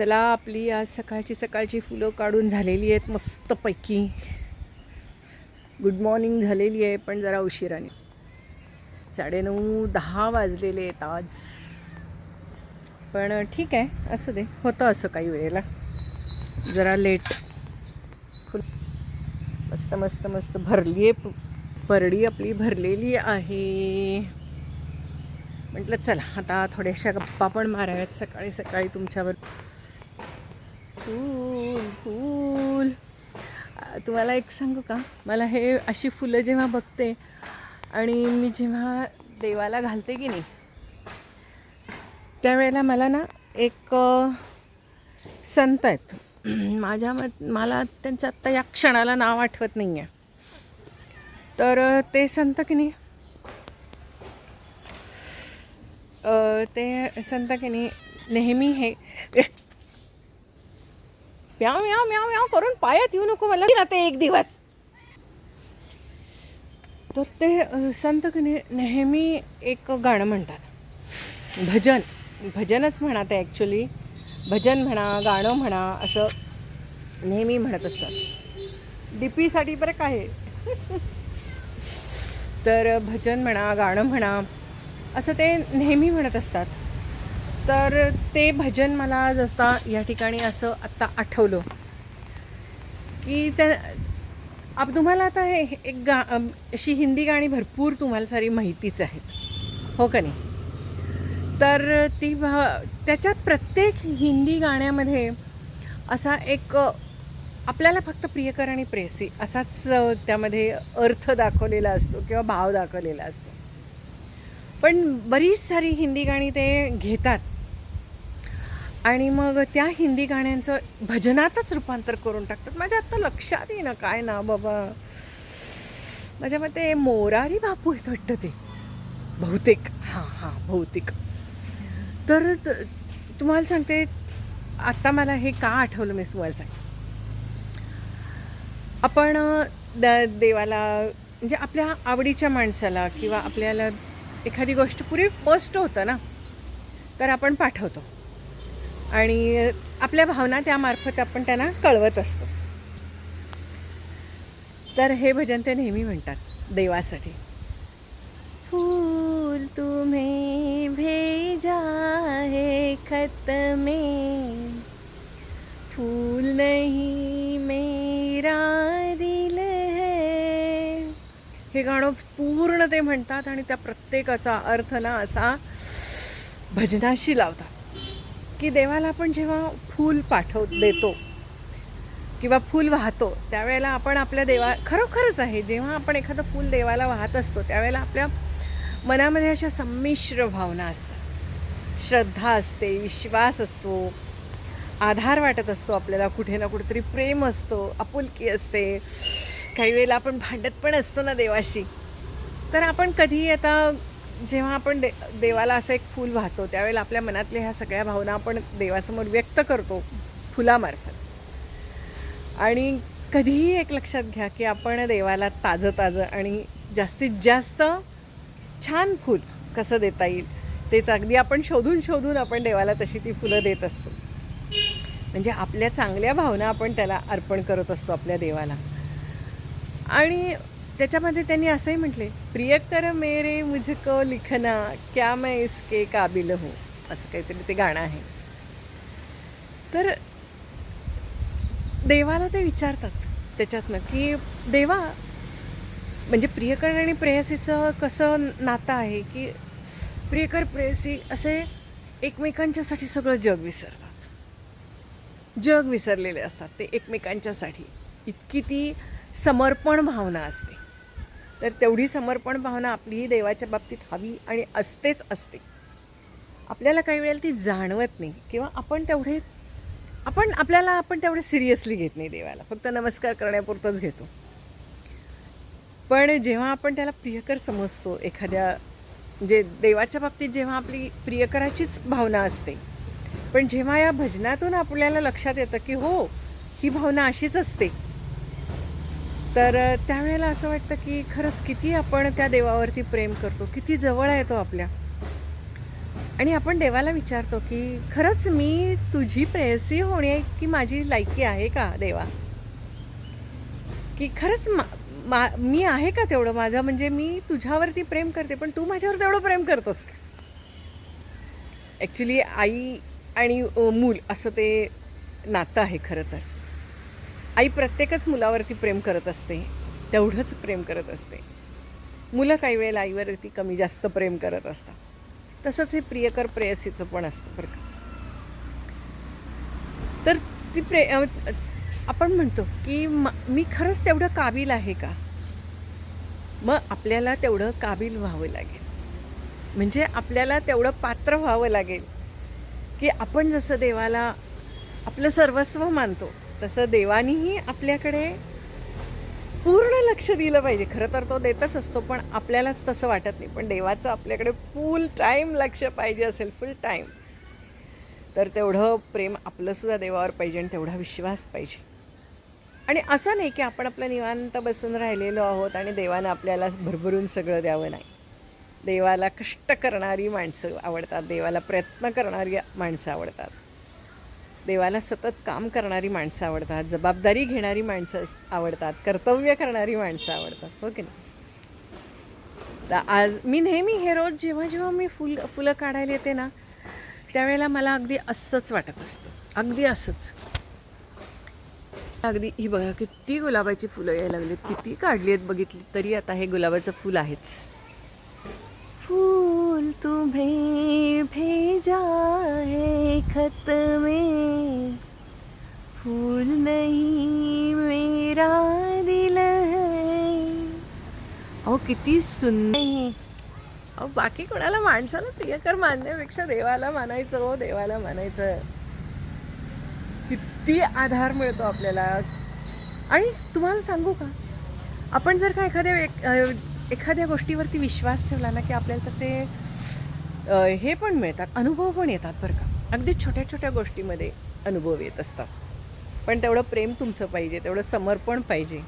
चला आपली आज सकाळची सकाळची फुलं काढून झालेली आहेत मस्तपैकी. गुड मॉर्निंग झालेली आहे पण जरा उशिराने साडेनऊ दहा वाजलेले आहेत आज. पण ठीक आहे असू दे. होतं असं काही वेळेला. जरा लेट फुल मस्त मस्त मस्त भरली आहे परडी आपली भरलेली आहे. म्हटलं चला आता थोड्याशा गप्पा पण माराव्यात. सकाळी सकाळी तुमच्यावर फूल फूल. तुम्हाला एक सांगू का? मला हे अशी फुलं जेव्हा बघते आणि मी जेव्हा देवाला घालते की नाही त्यावेळेला मला ना एक संत आहेत. माझ्या मत मला त्यांचं आत्ता या क्षणाला नाव आठवत नाही आहे तर ते संत की नाही ते संत की नाही नेहमी हे म्याव म्याव म्याव म्याव करून पायात येऊ नको मला ना ते एक दिवस. तर ते संत नेहमी एक गाणं म्हणतात. भजन. भजनच म्हणा ते ॲक्च्युली भजन म्हणा गाणं म्हणा असं नेहमी म्हणत असतात. डी पीसाठी बरं काय तर भजन म्हणा गाणं म्हणा असं ते नेहमी म्हणत असतात. तर ते भजन मला आज असता या ठिकाणी असं आत्ता आठवलं. की त्या आप तुम्हाला आता हे एक गा अशी हिंदी गाणी भरपूर तुम्हाला सारी माहितीच आहेत. हो का नाही? तर ती भा त्याच्यात प्रत्येक हिंदी गाण्यामध्ये असा एक आपल्याला फक्त प्रियकर आणि प्रेसी असाच त्यामध्ये अर्थ दाखवलेला असतो किंवा भाव दाखवलेला असतो. पण बरीच सारी हिंदी गाणी ते घेतात. आणि मग त्या हिंदी गाण्यांचं भजनातच रूपांतर करून टाकतात. माझ्या आत्ता लक्षात येईना काय ना बाबा. माझ्या मते मोरारी बापू आहेत वाटतं ते. बहुतेक. हां हां बहुतेक. तर त- तुम्हाला सांगते आत्ता मला हे का आठवलं मी तुम्हाला सांगते. आपण द देवाला म्हणजे आपल्या आवडीच्या माणसाला किंवा आपल्याला एखादी गोष्ट पुरी स्पष्ट होतं ना तर आपण पाठवतो. आणि आपल्या भावना त्यामार्फत आपण त्यांना कळवत असतो. तर हे भजन ते नेहमी म्हणतात देवासाठी. फूल तुम्हें भेजा है खत में फूल नहीं मेरा दिल है। हे गाणं पूर्ण ते म्हणतात आणि त्या प्रत्येकाचा अर्थ ना असा भजनाशी लावतात. की देवाला आपण जेव्हा फूल पाठव देतो किंवा फूल वाहतो त्यावेळेला आपण आपल्या देवा खरोखरच आहे जेव्हा आपण एखादं फूल देवाला वाहत असतो त्यावेळेला आपल्या मनामध्ये अशा संमिश्र भावना असतात. श्रद्धा असते विश्वास असतो आधार वाटत असतो आपल्याला कुठे ना कुठेतरी प्रेम असतो आपुलकी असते. काही वेळेला आपण भांडत पण असतो ना देवाशी. तर आपण कधी आता जेव्हा आपण दे देवाला असं एक फूल वाहतो त्यावेळेला आपल्या मनातल्या ह्या सगळ्या भावना आपण देवासमोर व्यक्त करतो फुलामार्फत. आणि कधीही एक लक्षात घ्या की आपण देवाला ताजं ताजं आणि जास्तीत जास्त छान फूल कसं देता येईल तेच अगदी आपण शोधून शोधून आपण देवाला तशी ती फुलं देत असतो. म्हणजे आपल्या चांगल्या भावना आपण त्याला अर्पण करत असतो आपल्या देवाला. आणि त्याच्यामध्ये त्यांनी असंही म्हटले प्रियकर मेरे मुझको लिखना क्या मैं इसके काबिल हूँ? असं काहीतरी ते गाणं आहे. तर देवाला ते विचारतात त्याच्यातनं की देवा म्हणजे प्रियकर आणि प्रेयसीचं कसं नातं आहे की प्रियकर प्रेयसी असे एकमेकांच्यासाठी सगळं जग विसरतात. जग विसरलेले असतात ते एकमेकांच्यासाठी. इतकी ती समर्पण भावना असते. तर तेवढी समर्पण भावना आपलीही देवाच्या बाबतीत हवी आणि असतेच असते. आपल्याला काही वेळेला ती जाणवत नाही किंवा आपण तेवढे आपण आपल्याला आपण तेवढे सिरियसली घेत नाही देवाला. फक्त नमस्कार करण्यापुरतंच घेतो. पण जेव्हा आपण त्याला प्रियकर समजतो एखाद्या म्हणजे देवाच्या बाबतीत जेव्हा आपली प्रियकराचीच भावना असते पण जेव्हा या भजनातून आपल्याला लक्षात येतं की हो ही भावना अशीच असते तर त्यावेळेला असं वाटतं की खरंच किती आपण त्या देवावरती प्रेम करतो किती जवळ आहे तो आपल्या. आणि आपण देवाला विचारतो की खरंच मी तुझी प्रेयसी होणे की माझी लायकी आहे का देवा? की खरंच मा, मा मी आहे का तेवढं? माझं म्हणजे मी तुझ्यावरती प्रेम करते पण तू माझ्यावर तेवढं प्रेम करतोस का? ॲक्च्युली आई आणि मूल असं ते नातं आहे खरं तर. आई प्रत्येकच मुलावरती प्रेम करत असते. तेवढंच प्रेम करत असते. मुलं काही वेळेला आईवरती कमी जास्त प्रेम करत असतात. तसंच हे प्रियकर प्रेयसीचं पण असतं बरं का. तर ती प्रे आपण म्हणतो की म मी खरंच तेवढं काबिल आहे का? मग आपल्याला तेवढं काबिल व्हावं लागेल. म्हणजे आपल्याला तेवढं पात्र व्हावं लागेल. की आपण जसं देवाला आपलं सर्वस्व मानतो तसं देवानीही आपल्याकडे पूर्ण लक्ष दिलं पाहिजे. खरं तर तो देतच असतो पण आपल्यालाच तसं वाटत नाही. पण देवाचं आपल्याकडे फुल टाईम लक्ष पाहिजे असेल फुल टाईम तर तेवढं प्रेम आपलंसुद्धा देवावर पाहिजे आणि तेवढा विश्वास पाहिजे. आणि असं नाही की आपण आपलं निवांत बसून राहिलेलो आहोत आणि देवानं आपल्याला भरभरून सगळं द्यावं नाही. देवाला कष्ट करणारी माणसं आवडतात देवाला प्रयत्न करणारी माणसं आवडतात. देवाला सतत काम करणारी माणसं आवडतात जबाबदारी घेणारी माणसं आवडतात कर्तव्य करणारी माणसं आवडतात. हो की नाही? तर आज मी नेहमी हे रोज जेव्हा जेव्हा मी फुल फुलं काढायला येते ना त्यावेळेला मला अगदी असंच वाटत असतं. अगदी असंच. अगदी ही बघा किती गुलाबाची फुलं यायला लागलीत किती काढली आहेत बघितली तरी आता हे गुलाबाचं फुल आहेच. फूल तुम्ही भेजा. खत में फूल नहीं मेरा दिल है। अहो किती सुंदर अहो बाकी कोणाला माणसाला प्रियकर मानण्यापेक्षा देवाला मानायचं हो देवाला मानायचं. किती आधार मिळतो आपल्याला. आणि तुम्हाला सांगू का? आपण जर का एखाद्या एखाद्या गोष्टीवरती विश्वास ठेवला ना की आपल्याला तसे हे पण मिळतात अनुभव पण येतात बरं का. अगदी छोट्या छोट्या गोष्टीमध्ये अनुभव येत असतात. पण तेवढं प्रेम तुमचं पाहिजे तेवढं समर्पण पाहिजे.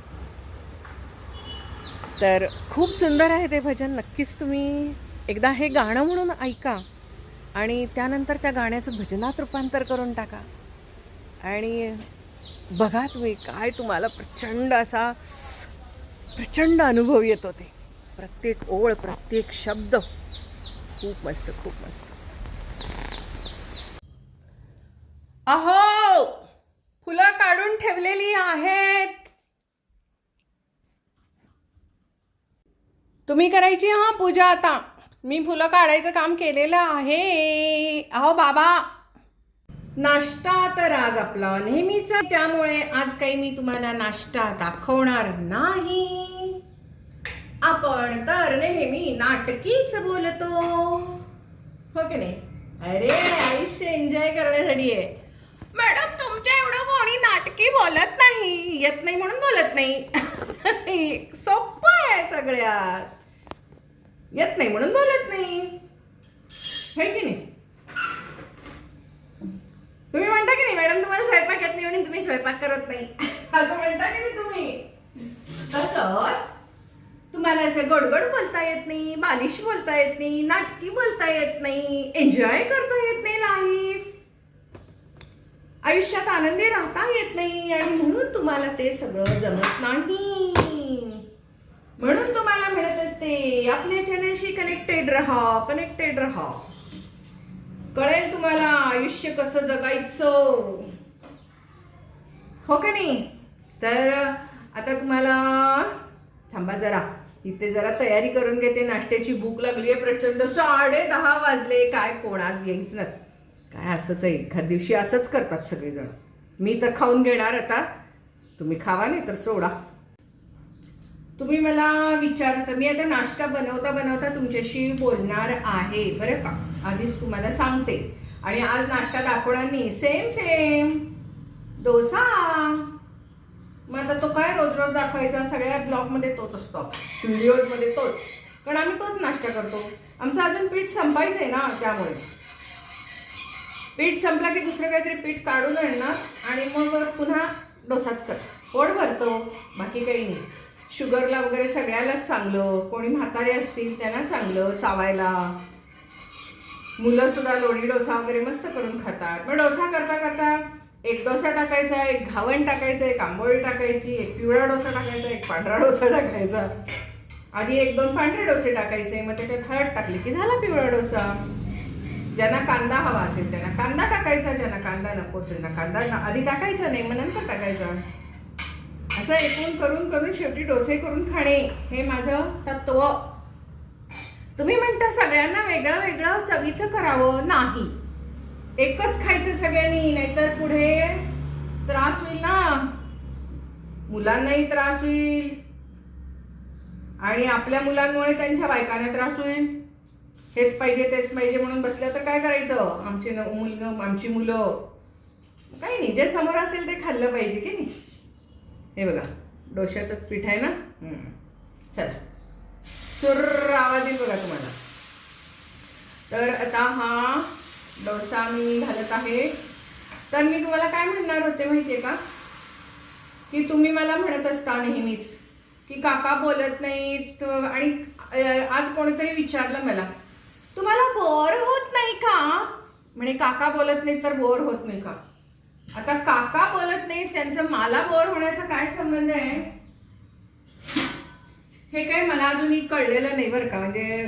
तर खूप सुंदर आहे ते भजन. नक्कीच तुम्ही एकदा हे गाणं म्हणून ऐका आणि त्यानंतर त्या गाण्याचं भजनात रूपांतर करून टाका. आणि बघा तुम्ही काय तुम्हाला प्रचंड असा प्रचंड अनुभव येतो ते. प्रत्येक ओळ प्रत्येक शब्द. खूप मस्त खूप मस्त. अहो फुलं काढून ठेवलेली आहेत. तुम्ही करायची हा पूजा आता. मी फुलं काढायचं काम केलेलं आहे. अहो बाबा. नाश्ता तर आज आपला नेहमीचा त्यामुळे आज काही मी तुम्हाला नाश्ता दाखवणार नाही. आपण तर नेहमी नाटकीच बोलतो. हो की नाही? अरे आयुष्य एन्जॉय करण्यासाठी आहे. मॅडम तुमच्या एवढं कोणी नाटकी बोलत नाही येत नाही म्हणून बोलत नाही. सोपं आहे सगळ्यात. येत नाही म्हणून बोलत नाही. हे की नाही? तुम्ही म्हणता की नाही मॅडम तुम्हाला स्वयंपाक येत नाही म्हणून तुम्ही स्वयंपाक करत नाही. असं म्हणता की नाही तुम्ही? तसंच तुम्हाला असं गडगड बोलता येत नाही बालिश बोलता येत नाही नाटकी बोलता येत नाही एन्जॉय करता येत नाही लाईफ आयुष्यात आनंदी राहता येत नाही आणि म्हणून तुम्हाला ते सगळं जमत नाही. म्हणून तुम्हाला म्हणत असते आपल्या चॅनलशी कनेक्टेड राहा कनेक्टेड राहा. कळेल तुम्हाला आयुष्य कसं जगायचं. हो का नाही? तर आता तुम्हाला थांबा जरा. इथे जरा तयारी करून घेते. नाश्त्याची भूक लागली आहे प्रचंड साडे दहा वाजले. काय कोण आज येईच नाही काय असंच आहे? एखाद दिवशी असंच करतात सगळेजण. मी तर खाऊन घेणार आता. तुम्ही खावा नाही तर सोडा. तुम्ही मला विचारता मी आता नाश्ता बनवता बनवता तुमच्याशी बोलणार आहे बरं का? आधीच तुम्हाला सांगते. आणि आज नाश्ता दाखवणार नाही सेम सेम डोसा. मग आता तो काय रोज रोज दाखवायचा? सगळ्या ब्लॉगमध्ये तोच असतो. व्हिडिओजमध्ये तोच. कारण आम्ही तोच नाश्ता करतो. आमचं अजून पीठ संपायचं आहे ना त्यामुळे. पीठ संपला की दुसरं काहीतरी पीठ काढून आणणार आणि मग पुन्हा डोसाच कर. पोट भरतो हो. बाकी काही नाही. शुगरला वगैरे सगळ्यालाच चांगलं. कोणी म्हातारे असतील त्यांना चांगलं. चावायला. मुलं सुद्धा लोणी डोसा वगैरे मस्त करून खातात. मग डोसा करता करता एक डोसा टाकायचा एक घावण टाकायचं एक आंबोळी टाकायची एक पिवळा डोसा टाकायचा एक पांढरा डोसा टाकायचा. आधी एक दोन पांढरे डोसे टाकायचे. मग त्याच्यात हळद टाकली की झाला पिवळा डोसा. ज्यांना कांदा हवा असेल त्यांना कांदा टाकायचा ज्यांना कांदा नको त्यांना कांदा आधी टाकायचा नाही मग नंतर टाकायचा. असं एकूण करून करून शेवटी डोसे करून खाणे हे माझं तत्व. तुम्ही म्हणता सगळ्यांना वेगळं वेगळं चवीचं करावं नाही. एकच खायचं सगळ्यांनी नाहीतर पुढे त्रास होईल ना. मुलांनाही त्रास होईल. आणि आपल्या मुलांमुळे त्यांच्या बायकांना त्रास होईल. हेच पाहिजे तेच पाहिजे म्हणून बसल्या तर काय करायचं? आमची न- मुलगं आमची मुलं. काही नाही जे समोर असेल ते खाल्लं पाहिजे की नाही? हे बघा डोश्याचंच पीठ आहे ना? चला. सुर आवाज येईल बघा तुम्हाला. तर आता हा डोसा मी घालत आहे. तर मी तुम्हाला काय म्हणणार होते माहितीये का? की तुम्ही मला म्हणत असता नेहमीच की काका बोलत नाहीत आणि आज कोणीतरी विचारलं मला तुम्हाला बोर होत नाही का? म्हणे काका बोलत नाहीत तर बोर होत नाही का? आता काका बोलत नाहीत त्यांचं मला बोर होण्याचा काय संबंध आहे? हे काय मला अजूनही कळलेलं नाही बरं का. म्हणजे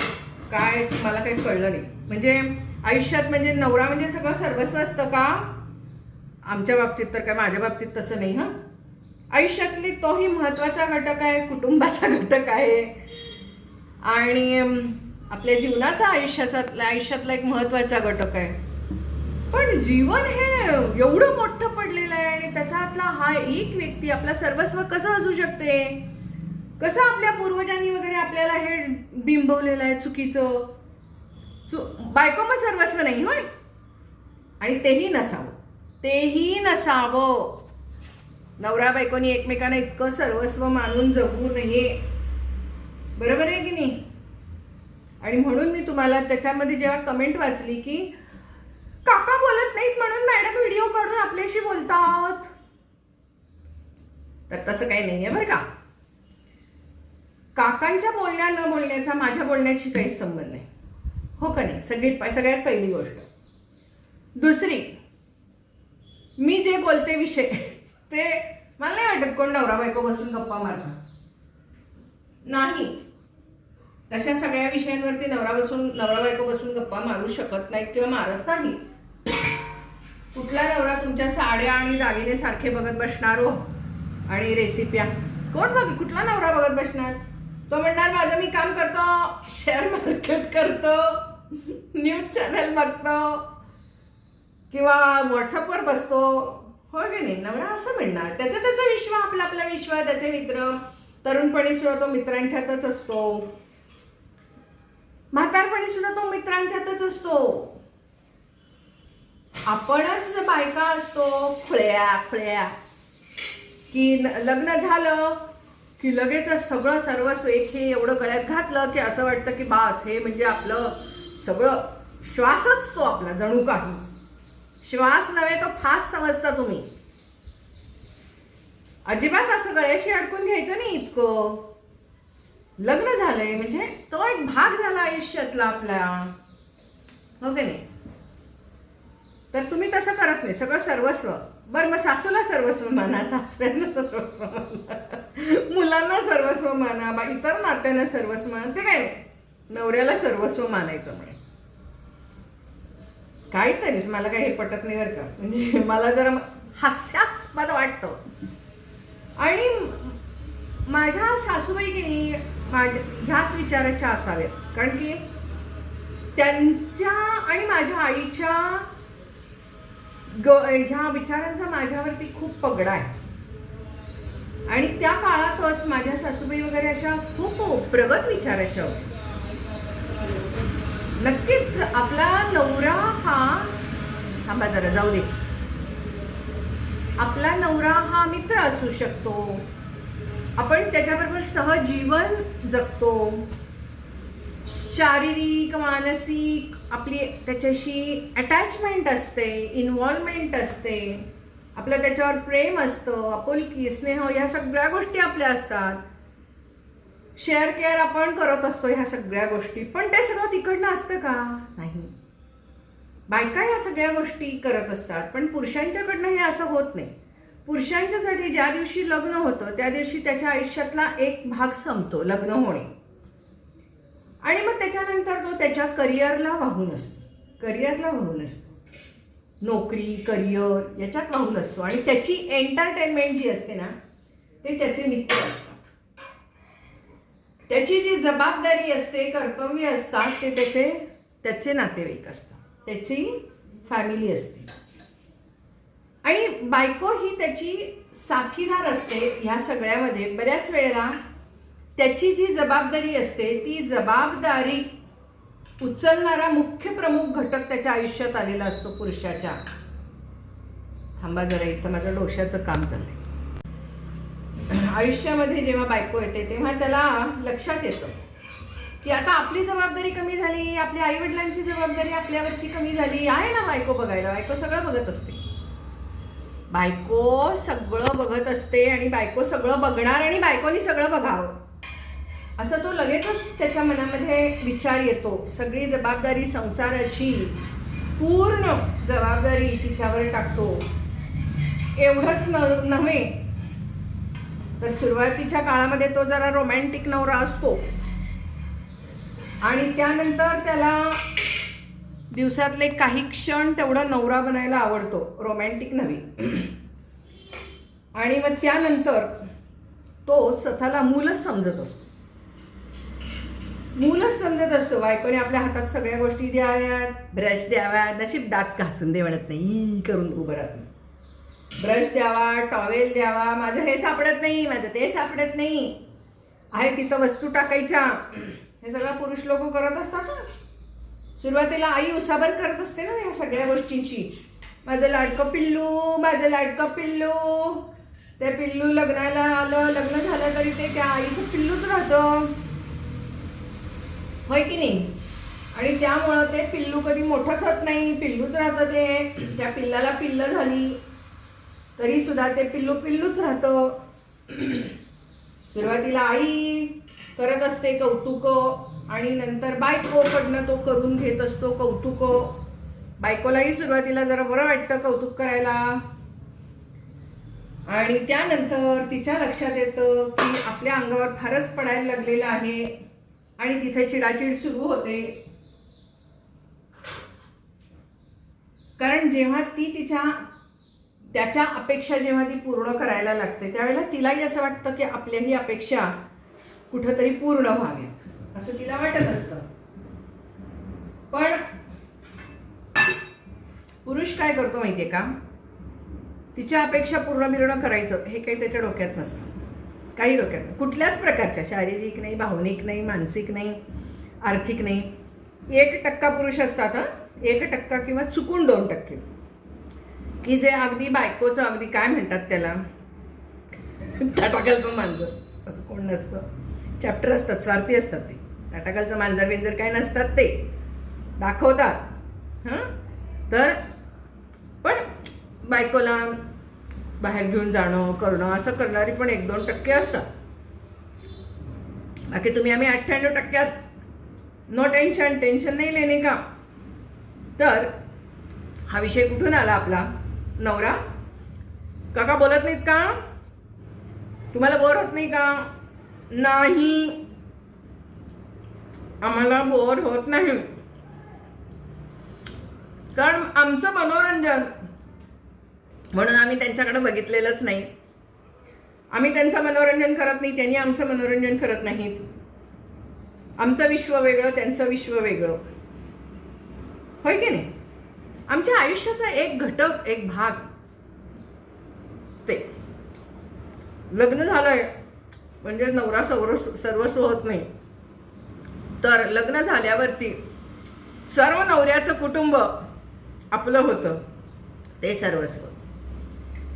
काय मला काही कळलं नाही. म्हणजे आयुष्यात म्हणजे नवरा म्हणजे सगळं सर्वस्व असतं का? आमच्या बाबतीत तर काय माझ्या बाबतीत तसं नाही हां? आयुष्यातली तोही महत्त्वाचा घटक आहे कुटुंबाचा घटक आहे. आणि आपल्या जीवनाचा आयुष्याचा आयुष्यातला एक महत्त्वाचा घटक आहे. पण जीवन हे एवढं मोठं पडलेलं आहे आणि त्याच्यातला हा एक व्यक्ती आपला सर्वस्व कसं असू शकते? कसं आपल्या पूर्वजांनी वगैरे आपल्याला हे बिंबवलेलं आहे चुकीचं? चु बायको मग सर्वस्व नाही होय. आणि तेही नसावं. तेही नसावं. नवरा बायकोनी एकमेकांना इतकं सर्वस्व मानून जगू नये. बरोबर आहे की नाही? आणि म्हणून मी तुम्हाला त्याच्यामध्ये जेव्हा कमेंट वाचली की काका बोलत नाहीत म्हणून मॅडम व्हिडिओ काढून आपल्याशी बोलतात. तर तसं काही नाही आहे बरं का. काकांच्या बोलण्या न बोलण्याचा माझ्या बोलण्याची काहीच संबंध नाही. हो का नाही? सगळी सगळ्यात पहिली गोष्ट. दुसरी मी जे बोलते विषय ते मला नाही वाटत कोण नवरा बायको बसून गप्पा मारतात नाही. तशा सगळ्या विषयांवरती नवरा बसून नवरा बायको बसून गप्पा मारू शकत नाहीत किंवा मारत नाही कुठला नवरा तुमच्या साड्या आणि दागिने सारखे बघत बसणार हो? आणि रेसिप्या? कोण बघ कुठला नवरा बघत बसणार? तो म्हणणार माझं मी काम करतो शेअर मार्केट करतो न्यूज चॅनल बघतो किंवा व्हॉट्सअपवर बसतो. होय की नाही? नवरा असं म्हणणार. त्याचं त्याचं विश्व आपला आपला विश्व त्याचे मित्र. तरुणपणी सुद्धा तो मित्रांच्यातच असतो. म्हातारपणी सुद्धा तो मित्रांच्यातच असतो. आपणच बायका असतो खुळ्या खुळ्या. की लग्न झालं की लगेच सगळं सर्वस्व एक हे एवढं गळ्यात घातलं की असं वाटतं की बास हे म्हणजे आपलं सगळं श्वासच तो आपला जणू काही. श्वास नव्हे तो फास समजता तुम्ही. अजिबात असं गळ्याशी अडकून घ्यायचं नाही इतकं. लग्न झालंय म्हणजे तो एक भाग झाला आयुष्यातला आपल्या. हो की नाही? तर तुम्ही तसं करत नाही सगळं सर्वस्व. बरं मग सासूला सर्वस्व माना सासऱ्यांना सर्वस्व माना मुलांना सर्वस्व माना बा इतर नात्यांना सर्वस्व माना ते काय नाही. नवऱ्याला सर्वस्व मानायचं म्हणे. काहीतरीच मला काही हे पटत नाही बरं का. म्हणजे मला जरा हास्यास्पद वाटतं. आणि माझ्या सासूबाई की नाही माझ्या ह्याच विचाराच्या असाव्यात कारण की त्यांच्या आणि माझ्या आईच्या ग ह्या विचारांचा माझ्यावरती खूप पगडा आहे. आणि त्या काळातच माझ्या सासूबाई वगैरे अशा खूप प्रगत विचाराच्या होत्या. नक्कीच आपला नवरा हा थांबा जरा जाऊ दे. आपला नवरा हा मित्र असू शकतो. आपण त्याच्याबरोबर सहजीवन जगतो. शारीरिक मानसिक आपली त्याच्याशी अटॅचमेंट असते इन्व्हॉल्वमेंट असते. आपलं त्याच्यावर प्रेम असतं आपुलकी स्नेह ह्या सगळ्या गोष्टी आपल्या असतात. शेअर केअर आपण करत असतो ह्या सगळ्या गोष्टी. पण ते सगळं तिकडनं असतं का? नाही. बायका या सगळ्या गोष्टी करत असतात पण पुरुषांच्याकडनं हे असं होत नाही. पुरुषांच्यासाठी ज्या दिवशी लग्न होतं त्या दिवशी त्याच्या आयुष्यातला एक भाग संपतो लग्न होणे. आणि मग त्याच्यानंतर तो त्याच्या करिअरला वाहून असतो. करिअरला वाहून असतो. नोकरी करिअर याच्यात वाहून असतो. आणि त्याची एंटरटेनमेंट जी असते ना ते त्याचे मित्र असतात. त्याची जी जबाबदारी असते कर्तव्य असतात ते त्याचे त्याचे नातेवाईक असतात. त्याची फॅमिली असते. आणि बायको ही त्याची साथीदार असते ह्या सगळ्यामध्ये. बऱ्याच वेळेला त्याची जी जबाबदारी असते ती जबाबदारी उचलणारा मुख्य प्रमुख घटक त्याच्या आयुष्यात आलेला असतो पुरुषाच्या. थांबा जरा इथं माझं डोशाचं काम चाललंय. आयुष्यामध्ये जेव्हा बायको येते तेव्हा त्याला लक्षात येतं की आता आपली जबाबदारी कमी झाली आपल्या आईवडिलांची जबाबदारी आपल्यावरची कमी झाली आहे ना बायको बघायला? बायको सगळं बघत असते. बायको सगळं बघत असते आणि बायको सगळं बघणार आणि बायकोनी सगळं बघावं. असं तो लगेचच त्याच्या मनामध्ये विचार येतो. सगळी जबाबदारी संसाराची. पूर्ण जबाबदारी तिच्यावर टाकतो. एवढंच न नव्हे. तर सुरुवातीच्या काळामध्ये तो जरा रोमॅन्टिक नवरा असतो. आणि त्यानंतर त्याला दिवसातले काही क्षण तेवढं नवरा बनायला आवडतो रोमॅन्टिक नव्हे. आणि मग त्यानंतर तो स्वतःला मूलच समजत असतो. मूलच समजत असतो बायकोने आपल्या हातात सगळ्या गोष्टी द्याव्यात ब्रश द्याव्या नशीब दात घासून दे म्हणत नाही करून उभं राहत नाही. ब्रश द्यावा टॉवेल द्यावा माझं हे सापडत नाही माझं ते सापडत नाही. आहे तिथं वस्तू टाकायच्या. हे सगळं पुरुष लोक करत असतात ना. सुरुवातीला आई उसाबर करत असते ना या सगळ्या गोष्टींची. माझं लाडकं पिल्लू माझं लाडकं पिल्लू. ते पिल्लू लग्नाला आलं लग्न झालं तरी ते त्या आईचं पिल्लूच राहतं. होय की नाही? आणि त्यामुळं ते पिल्लू कधी मोठंच होत नाही पिल्लूच राहतं ते. त्या पिल्लाला पिल्लं झाली तरी सुद्धा ते पिल्लू पिल्लूच राहतं. सुरुवातीला आई करत असते कौतुकं. आणि नंतर बायकोकडनं तो करून घेत असतो कौतुक. बायकोलाही सुरुवातीला जरा बरं वाटतं कौतुक करायला. आणि त्यानंतर तिच्या लक्षात येतं की आपल्या अंगावर फारच पडायला लागलेलं आहे आणि तिथे चिडाचिड सुरू होते. कारण जेव्हा ती तिच्या त्याच्या अपेक्षा जेव्हा ती पूर्ण करायला लागते त्यावेळेला तिलाही असं वाटतं की आपल्याही अपेक्षा कुठंतरी पूर्ण व्हाव्यात. असं तिला वाटत असतं. पण पुरुष काय करतो माहितीये का? तिच्या अपेक्षा पूर्ण बिर्ण करायचं हे काही त्याच्या डोक्यात नसतं. काही डोक्यात नाही. कुठल्याच प्रकारच्या शारीरिक नाही भावनिक नाही मानसिक नाही आर्थिक नाही. एक टक्का पुरुष असतात हां. एक टक्का किंवा चुकून दोन टक्के. की जे अगदी बायकोचं अगदी काय म्हणतात त्याला? टाटाकालचं मांजर. असं कोण नसतं. चॅप्टर असतात स्वार्थी असतात ते. टाटाकालचं मांजर बिंजर काय नसतात ते. दाखवतात. हां? तर पण बायकोला बाहेर घेऊन जाणं करणं असं करणारी पण एक दोन टक्के असतात. बाकी तुम्ही आम्ही अठ्ठ्याण्णव टक्क्यात नो टेन्शन टेन्शन नाही लेणे का? तर हा विषय कुठून आला आपला? नवरा? काका बोलत नाहीत का? तुम्हाला बोर होत नाही का? नाही. आम्हाला बोर होत नाही. कारण आमचं मनोरंजन म्हणून आम्ही त्यांच्याकडे बघितलेलंच नाही. आम्ही त्यांचं मनोरंजन करत नाही त्यांनी आमचं मनोरंजन करत नाहीत. आमचं विश्व वेगळं त्यांचं विश्व वेगळं. होय की नाही? आमच्या आयुष्याचा एक घटक एक भाग. ते. लग्न झालंय. म्हणजे नवरा सर्व सर्वस्व होत नाही. तर लग्न झाल्यावरती सर्व नवऱ्याचं कुटुंब आपलं होतं. ते सर्वस्व.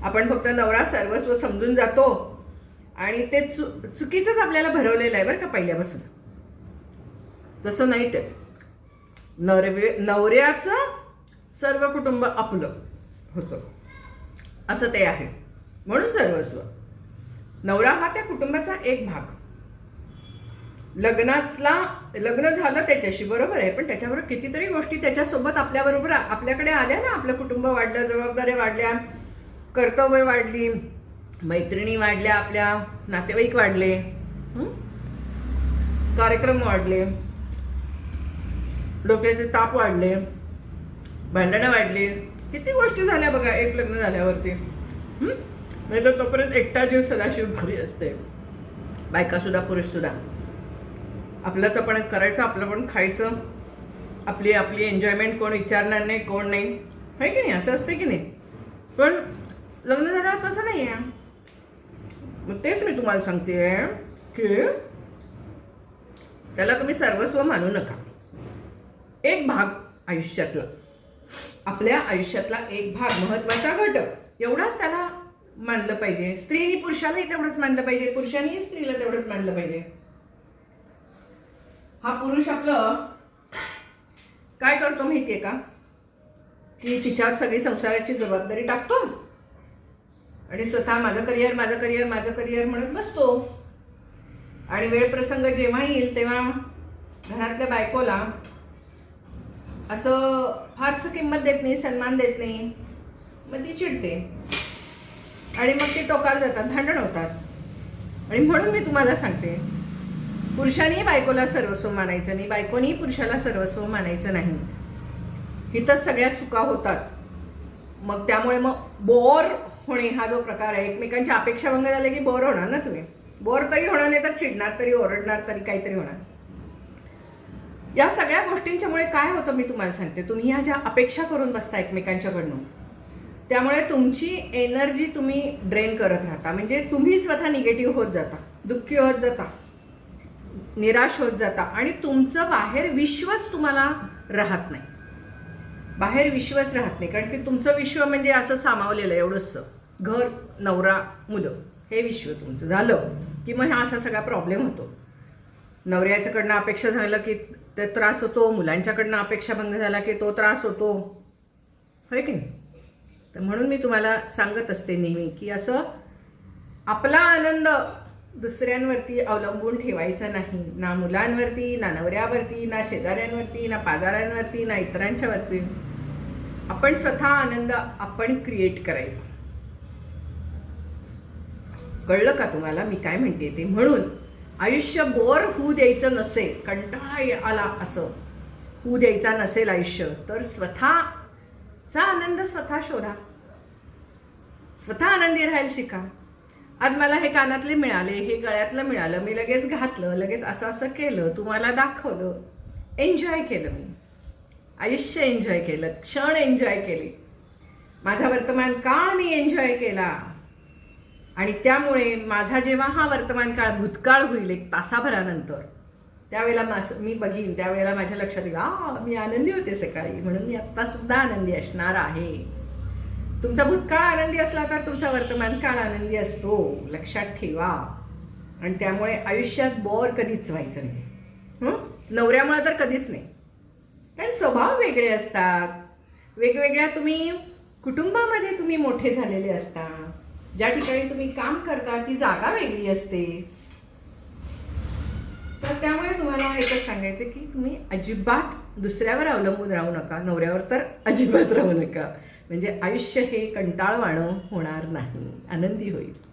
आपण फक्त नवरा सर्वस्व समजून जातो आणि ते चु चुकीचंच आपल्याला भरवलेलं आहे बरं का पहिल्यापासून. तसं नाही ते. नरवे नवऱ्याचं सर्व कुटुंब आपलं होतं. असं ते आहे. म्हणून सर्वस्व. नवरा हा त्या कुटुंबाचा एक भाग. लग्नातला लग्न झालं त्याच्याशी बरोबर आहे. पण त्याच्याबरोबर कितीतरी गोष्टी त्याच्यासोबत आपल्याबरोबर आपल्याकडे आल्या ना. आपलं कुटुंब वाढलं जबाबदाऱ्या वाढल्या कर्तव्य वाढली मैत्रिणी वाढल्या आपल्या नातेवाईक वाढले कार्यक्रम वाढले डोक्याचे ताप वाढले भांडणं वाढली. किती गोष्टी झाल्या बघा एक लग्न झाल्यावरती. नाही तर तोपर्यंत एकटा जीव सदाशिव भारी असते. बायकासुद्धा पुरुषसुद्धा आपलंच आपण करायचं आपलं पण खायचं. आपली आपली एन्जॉयमेंट कोण विचारणार नाही कोण नाही. आहे की नाही? असं असते की नाही? पण लग्न झाल्यावर तसं नाही आहे मग तेच मी तुम्हाला सांगते की त्याला तुम्ही सर्वस्व मानू नका. एक भाग आयुष्यातला. आपल्या आयुष्यातला एक भाग महत्त्वाचा घटक. एवढाच त्याला मानलं पाहिजे. स्त्रीनी पुरुषालाही तेवढंच मानलं पाहिजे. पुरुषांनीही स्त्रीला तेवढंच मानलं पाहिजे. हा पुरुष आपलं काय करतो माहिती आहे का? की तिच्यावर सगळी संसाराची जबाबदारी टाकतो. आणि स्वतः माझं करिअर माझं करिअर माझं करिअर म्हणत बसतो. आणि वेळ प्रसंग जेव्हा येईल तेव्हा घरातल्या बायकोला असं फारसं किंमत देत नाही सन्मान देत नाही. मग ती चिडते. आणि मग ती टोकाला जातात भांडण होतात. आणि म्हणून मी तुम्हाला सांगते पुरुषांनी बायकोला सर्वस्व मानायचं नाही बायकोनी पुरुषाला सर्वस्व मानायचं नाही. इथं सगळ्या चुका होतात. मग त्यामुळे मग बोर होणे हा जो प्रकार आहे एकमेकांच्या अपेक्षा भंग झाले की बोर होणार ना तुम्ही? बोर तरी होणार नाही तर चिडणार तरी ओरडणार तरी काहीतरी होणार. या सगळ्या गोष्टींच्यामुळे काय होतं मी तुम्हाला सांगते. तुम्ही ह्या ज्या अपेक्षा करून बसता एकमेकांच्याकडनं त्यामुळे तुमची एनर्जी तुम्ही ड्रेन करत राहता. म्हणजे तुम्ही स्वतः निगेटिव्ह होत जाता दुःखी होत जाता. निराश होत जाता आणि तुमचं बाहेर विश्वच तुम्हाला राहत नाही. बाहेर विश्वच राहत नाही. कारण की तुमचं विश्व म्हणजे असं सामावलेलं आहे एवढंसं. घर नवरा मुलं हे विश्व तुमचं झालं की मग हा असा सगळा प्रॉब्लेम होतो. नवऱ्याच्याकडनं अपेक्षा झालं की ते त्रास होतो मुलांच्याकडनं अपेक्षा भंग झाला की तो त्रास होतो. होय की नाही? तर म्हणून मी तुम्हाला सांगत असते नेहमी की असं आपला आनंद दुसऱ्यांवरती अवलंबून ठेवायचं नाही. ना मुलांवरती ना नवऱ्यावरती ना शेजाऱ्यांवरती ना पाजाऱ्यांवरती ना इतरांच्यावरती. आपण स्वतः आनंद आपण क्रिएट करायचा. कळलं का तुम्हाला? मी काय म्हणते ते? म्हणून आयुष्य बोर होऊ द्यायचं नसेल कंटाळा आला असं होऊ द्यायचा नसेल आयुष्य तर स्वतःचा आनंद स्वतः शोधा. स्वतः आनंदी राहायला शिका. आज मला हे कानातले मिळाले हे गळ्यातलं मिळालं मी लगेच घातलं लगेच असं असं केलं तुम्हाला दाखवलं. एन्जॉय केलं मी. आयुष्य एन्जॉय केलं क्षण एन्जॉय केले. माझा वर्तमान काळ मी एन्जॉय केला. आणि त्यामुळे माझा जेव्हा हा वर्तमान काळ भूतकाळ होईल एक तासाभरानंतर त्यावेळेला मास मी बघीन त्यावेळेला माझ्या लक्षात येईल आ मी आनंदी होते सकाळी म्हणून मी आत्तासुद्धा आनंदी असणार आहे. तुमचा भूतकाळ आनंदी असला तर तुमचा वर्तमान काळ आनंदी असतो. लक्षात ठेवा. आणि त्यामुळे आयुष्यात बोर कधीच व्हायचं नाही. नवऱ्यामुळे तर कधीच नाही. कारण स्वभाव वेगळे असतात. वेगवेगळ्या तुम्ही कुटुंबामध्ये तुम्ही मोठे झालेले असता. ज्या ठिकाणी तुम्ही काम करता ती जागा वेगळी असते. तर त्यामुळे तुम्हाला एकच सांगायचं की तुम्ही अजिबात दुसऱ्यावर अवलंबून राहू नका. नवऱ्यावर तर अजिबात राहू नका. म्हणजे आयुष्य हे कंटाळवाणं होणार नाही. आनंदी होईल.